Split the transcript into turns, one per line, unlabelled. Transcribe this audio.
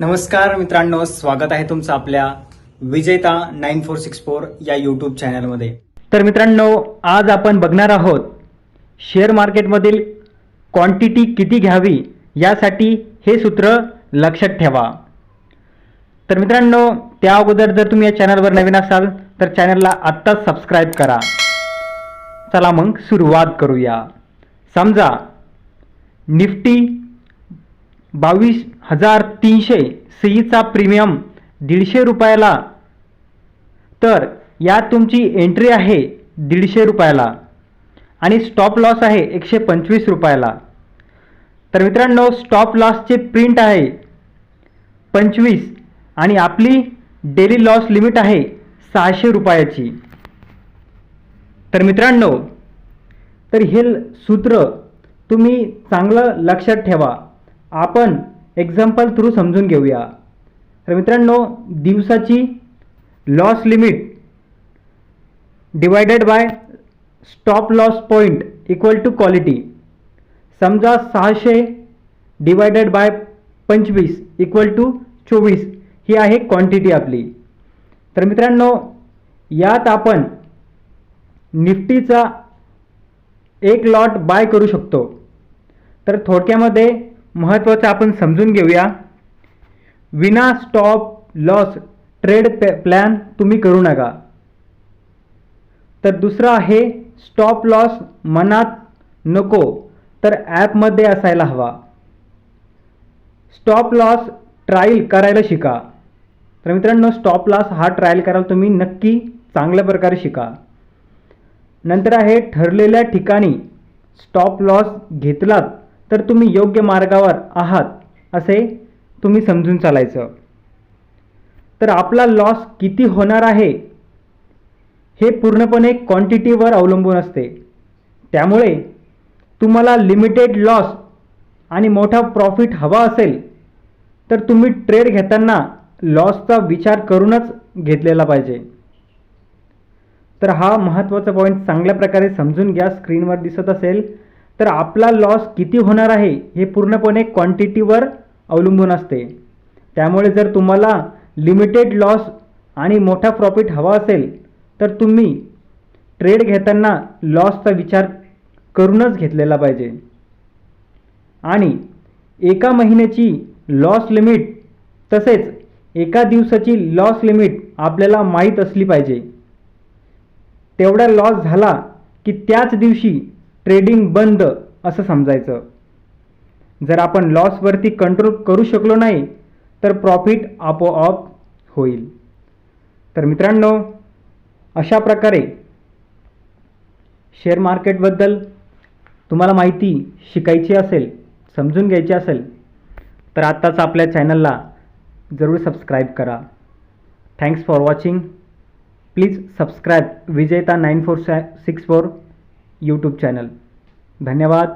नमस्कार मित्रांनो स्वागत आहे तुमचं आपल्या Vijeta nine four six four या यूट्यूब चॅनलमध्ये. तर मित्रांनो आज आपण बघणार आहोत शेअर मार्केटमधील क्वांटिटी किती घ्यावी यासाठी हे सूत्र लक्षात ठेवा. तर मित्रांनो त्या अगोदर जर तुम्ही या चॅनलवर नवीन असाल तर चॅनलला आत्ताच सबस्क्राईब करा. चला मग सुरुवात करूया. समजा निफ्टी बावीस हजार तीनशे सीईचा प्रीमियम दीडशे रुपयाला. तर यात तुमची एंट्री आहे दीडशे रुपयाला आणि स्टॉप लॉस आहे एकशे पंचवीस रुपयाला. तर मित्रांनो स्टॉप लॉसचे प्रिंट आहे पंचवीस आणि आपली डेली लॉस लिमिट आहे सहाशे रुपयाची. तर मित्रांनो तर हे सूत्र तुम्ही चांगलं लक्षात ठेवा. आपण एक्झाम्पल थ्रू समजून घेऊया. तर मित्रांनो दिवसाची loss limit divided by stop loss point equal to quality समजा सहाशे डिवायडेड बाय पंचवीस इक्वल टू चोवीस ही आहे क्वांटिटी आपली. तर मित्रांनो यात आपण निफ्टीचा एक लॉट बाय करू शकतो. तर थोडक्यामध्ये महत्त्वाचं आपण समजून घेऊया. विना स्टॉप लॉस ट्रेड प्लॅन तुम्ही करू नका. तर दुसरं आहे स्टॉप लॉस मनात नको तर ॲपमध्ये असायला हवा. स्टॉप लॉस ट्रायल करायला शिका. तर मित्रांनो स्टॉप लॉस हा ट्रायल करायला तुम्ही नक्की चांगल्या प्रकारे शिका. नंतर आहे ठरलेल्या ठिकाणी स्टॉप लॉस घेतलात तर तुम्ही योग्य मार्गावर आहात असे तुम्ही समजून चालायचं. तर आपला लॉस किती होणार आहे हे पूर्णपणे क्वांटिटीवर अवलंबून असते. त्यामुळे तुम्हाला लिमिटेड लॉस आणि मोठा प्रॉफिट हवा असेल तर तुम्ही ट्रेड घेताना लॉसचा विचार करूनच घेतलेला पाहिजे. तर हा महत्त्वाचा पॉईंट चांगल्या प्रकारे समजून घ्या स्क्रीनवर दिसत असेल तर आपला लॉस किती होणार आहे हे पूर्णपणे क्वांटिटीवर अवलंबून असते. त्यामुळे जर तुम्हाला लिमिटेड लॉस आणि मोठा प्रॉफिट हवा असेल तर तुम्ही ट्रेड घेताना लॉसचा विचार करूनच घेतलेला पाहिजे. आणि एका महिन्याची लॉस लिमिट तसेच एका दिवसाची लॉस लिमिट आपल्याला माहीत असली पाहिजे. तेवढा लॉस झाला की त्याच दिवशी ट्रेडिंग बंद असं समजायचं. जर आपण लॉसवरती कंट्रोल करू शकलो नाही तर प्रॉफिट आपोआप होईल. तर मित्रांनो अशा प्रकारे शेअर मार्केटबद्दल तुम्हाला माहिती शिकायची असेल समजून घ्यायची असेल तर आत्ताच आपल्या चॅनलला जरूर सबस्क्राईब करा. Thanks for watching please subscribe Vijeta nine four six four. YouTube channel धन्यवाद.